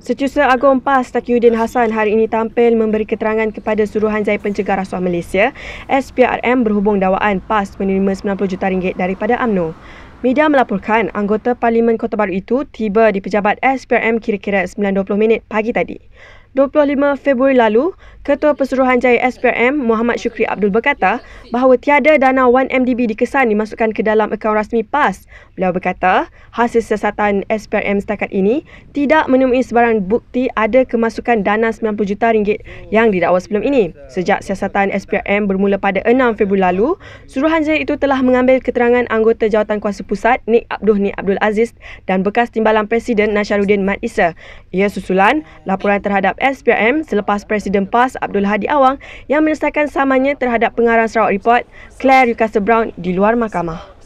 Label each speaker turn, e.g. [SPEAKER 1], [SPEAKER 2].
[SPEAKER 1] Setiausaha Agong PAS Takiuddin Hassan hari ini tampil memberi keterangan kepada Suruhanjaya Pencegah Rasuah Malaysia SPRM berhubung dakwaan PAS menerima 90 juta ringgit daripada AMNO. Media melaporkan anggota Parlimen Kota Baru itu tiba di pejabat SPRM kira-kira 9.20 minit pagi tadi. 25 Februari lalu, Ketua Pesuruhanjaya SPRM Muhammad Syukri Abdul berkata bahawa tiada dana 1MDB dikesan dimasukkan ke dalam akaun rasmi PAS. Beliau berkata, hasil siasatan SPRM setakat ini tidak menemui sebarang bukti ada kemasukan dana 90 juta ringgit yang didakwa sebelum ini. Sejak siasatan SPRM bermula pada 6 Februari lalu, Suruhanjaya itu telah mengambil keterangan anggota Jawatan Kuasa Pusat Nik Abdul Nik Abdul Aziz dan bekas Timbalan Presiden Nasharuddin Mat Isa. Ia susulan laporan terhadap SPRM selepas Presiden PAS Abdul Hadi Awang yang menyelesaikan samanya terhadap pengarang Sarawak Report Claire Yukasa Brown di luar mahkamah.